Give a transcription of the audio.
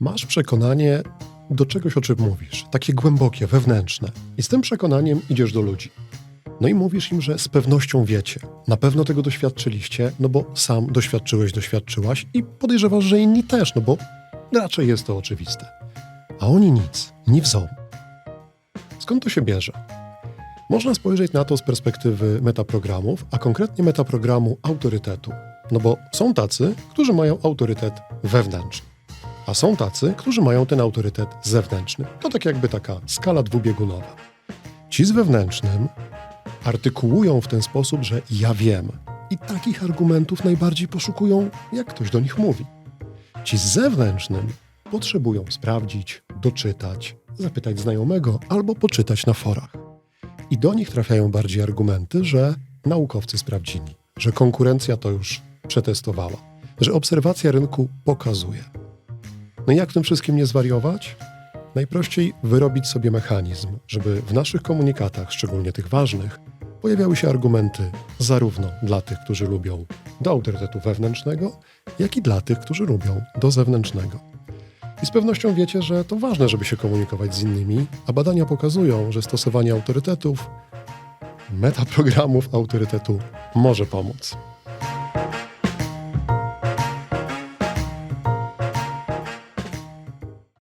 Masz przekonanie do czegoś, o czym mówisz, takie głębokie, wewnętrzne, i z tym przekonaniem idziesz do ludzi. No i mówisz im, że z pewnością wiecie, na pewno tego doświadczyliście, no bo sam doświadczyłeś, doświadczyłaś i podejrzewasz, że inni też, no bo raczej jest to oczywiste. A oni nic, nie wzą. Skąd to się bierze? Można spojrzeć na to z perspektywy metaprogramów, a konkretnie metaprogramu autorytetu. No bo są tacy, którzy mają autorytet wewnętrzny, a są tacy, którzy mają ten autorytet zewnętrzny. To tak jakby taka skala dwubiegunowa. Ci z wewnętrznym artykułują w ten sposób, że ja wiem. I takich argumentów najbardziej poszukują, jak ktoś do nich mówi. Ci z zewnętrznym potrzebują sprawdzić, doczytać, zapytać znajomego albo poczytać na forach. I do nich trafiają bardziej argumenty, że naukowcy sprawdzili, że konkurencja to już przetestowała, że obserwacja rynku pokazuje. No i jak tym wszystkim nie zwariować? Najprościej wyrobić sobie mechanizm, żeby w naszych komunikatach, szczególnie tych ważnych, pojawiały się argumenty zarówno dla tych, którzy lubią do autorytetu wewnętrznego, jak i dla tych, którzy lubią do zewnętrznego. I z pewnością wiecie, że to ważne, żeby się komunikować z innymi, a badania pokazują, że stosowanie autorytetów, metaprogramów autorytetu może pomóc.